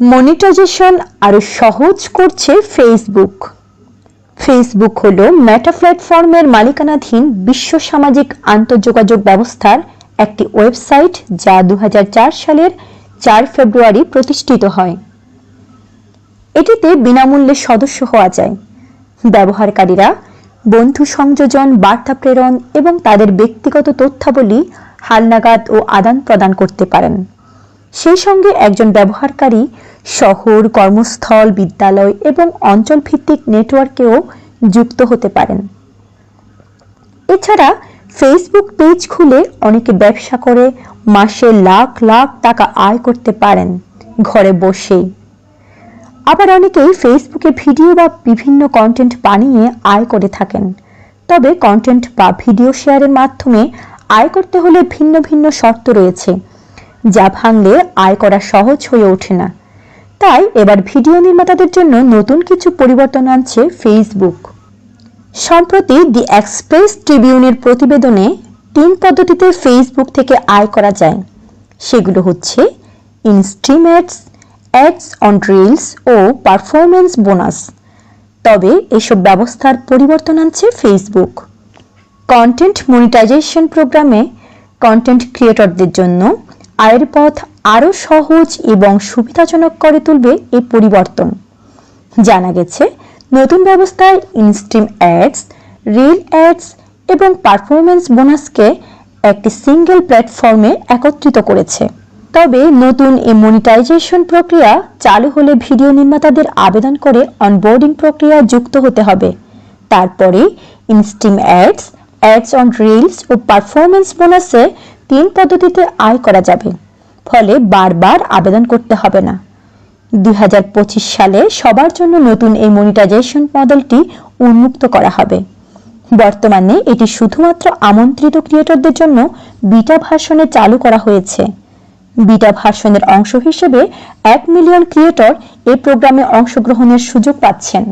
Monetization আরও সহজ করছে ফেসবুক ফেসবুক হল মেটা প্ল্যাটফর্মের মালিকানাধীন বিশ্ব সামাজিক আন্তর্যোগাযোগ ব্যবস্থার একটি ওয়েবসাইট যা দু হাজার চার সালের চার ফেব্রুয়ারি প্রতিষ্ঠিত হয়। এটিতে বিনামূল্যে সদস্য হওয়া যায়। ব্যবহারকারীরা বন্ধু সংযোজন, বার্তা প্রেরণ এবং তাদের ব্যক্তিগত তথ্যাবলী, হালনাগাদ ও আদান প্রদান করতে পারেন। সেই সঙ্গে একজন ব্যবহারকারী শহর, কর্মস্থল, বিদ্যালয় এবং অঞ্চলভিত্তিক নেটওয়ার্কেও যুক্ত হতে পারেন। এছাড়া ফেসবুক পেজ খুলে অনেকে ব্যবসা করে, মাসে লাখ লাখ টাকা আয় করতে পারেন ঘরে বসেই। আবার অনেকেই ফেসবুকে ভিডিও বা বিভিন্ন কন্টেন্ট বানিয়ে আয় করে থাকেন। তবে কন্টেন্ট বা ভিডিও শেয়ারের মাধ্যমে আয় করতে হলে ভিন্ন ভিন্ন শর্ত রয়েছে। যা ভাঙলে আয় করা সহজ হয়ে ওঠে না। তাই এবার ভিডিও নির্মাতাদের জন্য নতুন কিছু পরিবর্তন আনছে ফেসবুক সম্প্রতি দি এক্সপ্রেস ট্রিবিউনের প্রতিবেদনে তিন পদ্ধতিতে ফেসবুক থেকে আয় করা যায়। সেগুলো হচ্ছে ইনস্ট্রিমেটস অ্যাডস অন রিলস ও পারফরমেন্স বোনাস তবে এসব ব্যবস্থার পরিবর্তন আনছে ফেসবুক কন্টেন্ট মনিটাইজেশন প্রোগ্রামে কন্টেন্ট ক্রিয়েটরদের জন্য আয়ের পথ আরও সহজ এবং সুবিধাজনক করে তুলবে এই পরিবর্তন। জানা গেছে, নতুন ব্যবস্থায় ইনস্ট্রিম অ্যাডস, রিল অ্যাডস এবং পারফরমেন্স বোনাসকে একটি সিঙ্গেল প্ল্যাটফর্মে একত্রিত করেছে। তবে নতুন এই মনিটাইজেশন প্রক্রিয়া চালু হলে ভিডিও নির্মাতাদের আবেদন করে অনবোর্ডিং প্রক্রিয়া যুক্ত হতে হবে। তারপরে instream ads ads on reels O performance বোনাসে তিন পদ্ধতিতে আয় করা যাবে। ফলে বারবার আবেদন করতে হবে না। দুই হাজার পঁচিশ সালে সবার জন্য নতুন এই মনিটাইজেশন মডেলটি উন্মুক্ত করা হবে। বর্তমানে এটি শুধুমাত্র আমন্ত্রিত ক্রিয়েটরদের জন্য বিটা ভার্সনে চালু করা হয়েছে। বিটা ভার্সনের অংশ হিসেবে এক মিলিয়ন ক্রিয়েটর এই প্রোগ্রামে অংশগ্রহণের সুযোগ পাচ্ছেন।